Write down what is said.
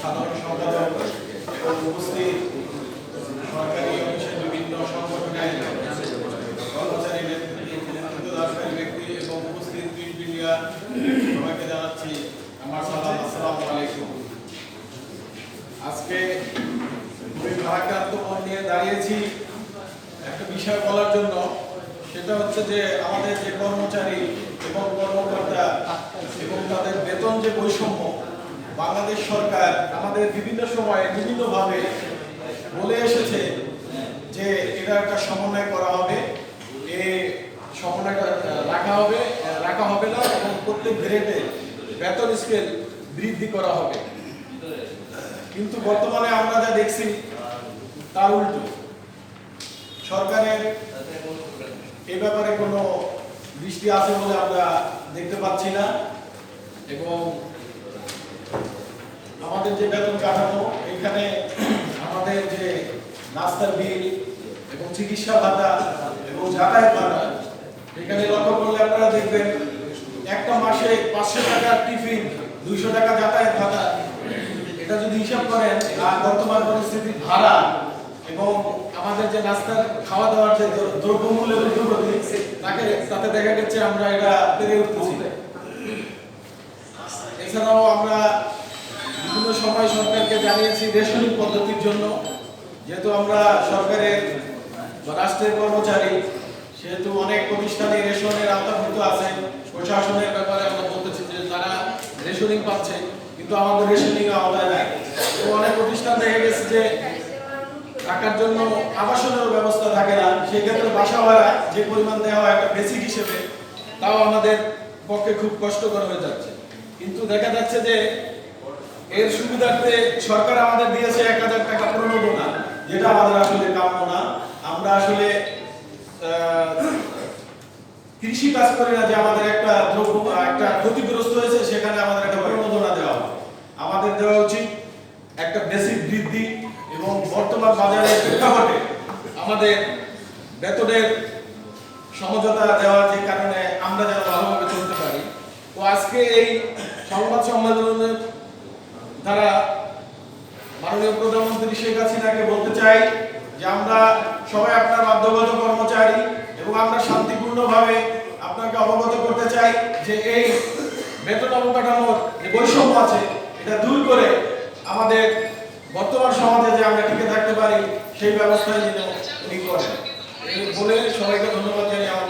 সাধারণ সম্পাদক উপস্থিত সরকারি অফিসের বিভিন্ন সংগঠনের কর্মচারী ব্যক্তি এবং উপস্থিত মিডিয়া সবাইকে জানাচ্ছি আমার সালাম, আসসালামু আলাইকুম। আজকে খুবই ভারাক্রান্ত মন নিয়ে দাঁড়িয়েছি একটা বিষয় বলার জন্য, সেটা হচ্ছে যে আমাদের যে কর্মচারী এবং কর্মকর্তা এবং তাদের বেতন যে বৈষম্য বাংলাদেশ সরকার আমাদের বিভিন্ন সময়ে বিভিন্নভাবে বলে এসেছে যে এটা একটা সমন্বয় করা হবে। এ সমন্বয়টা রাখা হবে রাখা হবে না এবং প্রত্যেক গ্রেডে বেতন স্কেল বৃদ্ধি করা হবে। কিন্তু বর্তমানে আমরা যা দেখছি তার উল্টো। সরকারের এ ব্যাপারে কোনো দৃষ্টি আছে বলে আমরা দেখতে পাচ্ছি না। এবং আমাদের যে বেতন কাঠামো, এখানে আমাদের যে নাস্তার বিল এবং চিকিৎসা ভাতা এবং যাতায়াত ভাতা, এখানে লক্ষ্য করলে আপনারা দেখবেন একটা মাসে পাঁচশো টাকার টিফিন, দুইশো টাকা যাতায়াত ভাতা। এটা যদি হিসাব করেন, আর বর্তমান পরিস্থিতির ভাড়া এবং আমাদের যে নাস্তার খাওয়া দাওয়ার যে দ্র- দ্রব্যমূল্যের ঊর্ধ্বগতি তাকে তাতে দেখা গেছে আমরা এটা পেরে উঠতেছি। এছাড়াও জানিয়েছি রেশনিং পদ্ধতির জন্য। যেহেতু আমরা সরকারের রাষ্ট্রের কর্মচারী, সেহেতু অনেক প্রতিষ্ঠানে রেশনের আওতাভুক্ত আছে। প্রশাসনের ব্যাপারে আমরা বলতেছি যে তারা রেশনিং পাচ্ছে, কিন্তু আমাদের রেশনিং আওতায় নাই। তো অনেক প্রতিষ্ঠান দেখা গেছে যে থাকার জন্য আবাসনের ব্যবস্থা থাকে না। সেক্ষেত্রে বাসা ভাড়া যে পরিমাণ দেওয়া হয় একটা বেসিক হিসেবে, তাও আমাদের পক্ষে খুব কষ্টকর হয়ে যাচ্ছে। কিন্তু দেখা যাচ্ছে যে এর সুবিধার্থে সরকার আমাদের দিয়েছে এক হাজার টাকা প্রণোদনা, যেটা আমাদের আসলে কাম্য না। আমরা আসলে কৃষি কাজ করি না যে আমাদের একটা দ্রব্য, একটা ক্ষতিগ্রস্ত হয়েছে, সেখানে আমাদের একটা প্রণোদনা দেওয়া আমাদের দেওয়া উচিত একটা বেসিক বৃদ্ধি এবং বর্তমান বাজারের প্রেক্ষাপটে আমাদের বেতনের সমঝোতা দেওয়ার যে কারণে আমরা যেন ভালোভাবে চলতে পারি। তো আজকে এই সংবাদ সম্মেলনের দ্বারা মাননীয় প্রধানমন্ত্রী শেখ হাসিনাকে বলতে চাই যে আমরা সবাই আপনার বাধ্যগত কর্মচারী এবং আমরা শান্তিপূর্ণভাবে আপনাকে অবগত করতে চাই যে এই বেতন অবকাঠামোর যে বৈষম্য আছে, এটা দূর করে আমাদের বর্তমান সমাজে যে আমরা টিকে থাকতে পারি, সেই ব্যবস্থায় যেন উনি করেন। বলে সবাইকে ধন্যবাদ জানিয়ে আমার